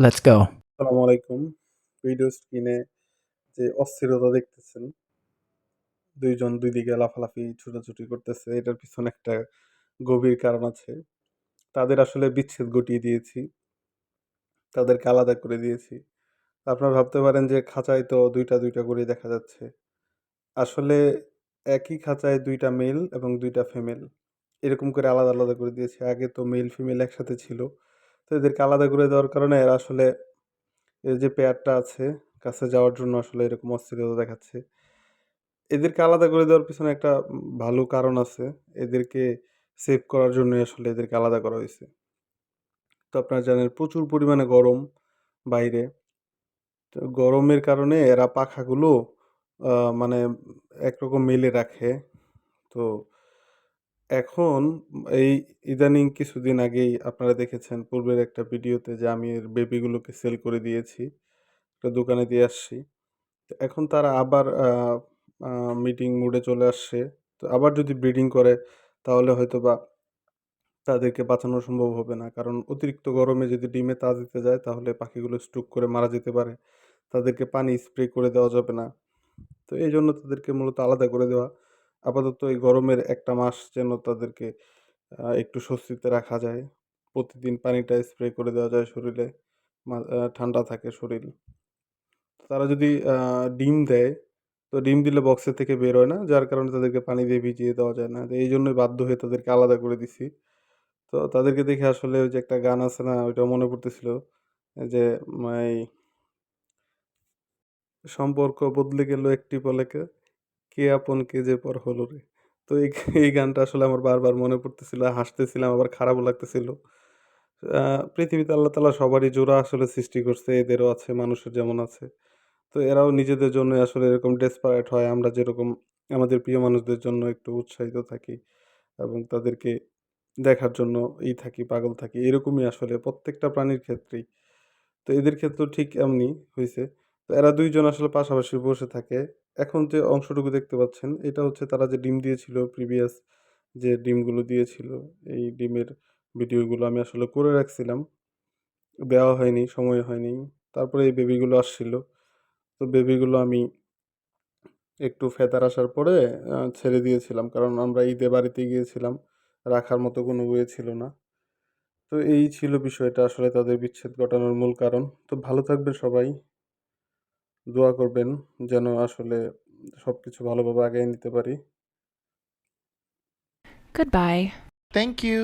Let's go. আসসালামু আলাইকুম। Video স্ক্রিনে যে অস্থিরতা দেখতেছেন দুইজন দুই দিকে লাফালাফি ছুটাছুটি করতেছে। এটার পিছনে একটা গভীর কারণ আছে। তাদের আসলে বিচ্ছেদ ঘটিয়ে দিয়েছি। তাদেরকে আলাদা করে দিয়েছি। আপনারা ভাবতে পারেন যে খাঁচায় তো ২ টা ২ টা করেই দেখা যাচ্ছে। আসলে একই খাঁচায় ২ টা মেল এবং ২ টা ফিমেল। এরকম করে আলাদা, আলাদা করে দিয়েছি। আগে তো মেল ফিমেল একসাথে ছিল। তো এদেরকে আলাদা করে দেওয়ার কারণে এরা আসলে এর যে পেয়ারটা আছে কাছে যাওয়ার জন্য আসলে এরকম অস্থিরতা দেখাচ্ছে। এদেরকে আলাদা করে দেওয়ার পিছনে একটা ভালো কারণ আছে। এদেরকে সেভ করার জন্যই আসলে এদেরকে আলাদা করা হয়েছে তো আপনারা জানেন প্রচুর পরিমাণে গরম বাইরে। তো গরমের কারণে এরা পাখাগুলো মানে একরকম মেলে রাখে। তো এখন এই ইদানিং কিছুদিন আগেই আপনারা দেখেছেন পূর্বের একটা ভিডিওতে যে আমি এর বেবিগুলোকে সেল করে দিয়েছি। একটা দোকানে দিয়ে আসছি। তো এখন তারা আবার মিটিং মুডে চলে আসছে। তো আবার যদি ব্রিডিং করে, তাহলে হয়তো বা তাদেরকে বাঁচানো সম্ভব হবে না। কারণ অতিরিক্ত গরমে যদি ডিমে তা দিতে যায়, তাহলে পাখিগুলো স্ট্রোক করে মারা যেতে পারে। তাদেরকে পানি স্প্রে করে দেওয়া যাবে না। তো এই জন্য তাদেরকে মূলত আলাদা করে দেওয়া। আপাতত এই গরমের একটা মাস যেন তাদেরকে একটু স্বস্তিতে রাখা যায়। প্রতিদিন পানিটা স্প্রে করে দেওয়া যায় শরীরে। ঠান্ডা থাকে শরীর। তারা যদি ডিম দেয়, তো ডিম দিলে বক্সের থেকে বের হয় না। যার কারণে তাদেরকে পানি দিয়ে ভিজিয়ে দেওয়া যায় না। তো এইজন্যই বাধ্য হয়ে তাদেরকে আলাদা করে দিছি। তো তাদেরকে দেখে আসলে ওই যে একটা গান আছে না? ওইটা মনে পড়তেছিল। যে সম্পর্ক বদলে গেল একটি পলকে, কে আপন কে যে পর হলো রে। তো এই এই গানটা আসলে আমার বারবার মনে পড়তেছিল। হাসতেছিলাম আবার খারাপও লাগতেছিল। পৃথিবীতে আল্লাহ তালা সবারই জোড়া আসলে সৃষ্টি করছে। এদেরও আছে মানুষের যেমন আছে। তো এরাও নিজেদের জন্য আসলে এরকম ডেসপারেট হয়। আমরা যেরকম আমাদের প্রিয় মানুষদের জন্য একটু উৎসাহিত থাকি এবং তাদেরকে দেখার জন্য ই থাকি, পাগল থাকি। এরকমই আসলে প্রত্যেকটা প্রাণীর ক্ষেত্রেই। তো এদের ক্ষেত্রেও ঠিক এমনি হয়েছে তো এরা দুইজন আসলে পাশাপাশি বসে থাকে। এখন যে অংশটুকু দেখতে পাচ্ছেন এটা হচ্ছে তারা যে ডিম দিয়েছিল প্রিভিয়াস যে ডিমগুলো দিয়েছিল, এই ডিমের ভিডিওগুলো আমি আসলে করে রাখছিলাম। দেওয়া হয়নি, সময় হয়নি। তারপরে এই বেবিগুলো আসছিল। তো বেবিগুলো আমি একটু ফেতার আসার পরে ছেড়ে দিয়েছিলাম। কারণ আমরা ঈদে বাড়িতে গিয়েছিলাম। রাখার মতো কোনো ওয়ে ছিল না। তো এই ছিল বিষয়টা আসলে তাদের বিচ্ছেদ ঘটানোর মূল কারণ। তো ভালো থাকবেন সবাই। দোয়া করবেন যেন আসলে সব কিছু ভালোভাবে আগায় নিতে পারি। Good bye thank you.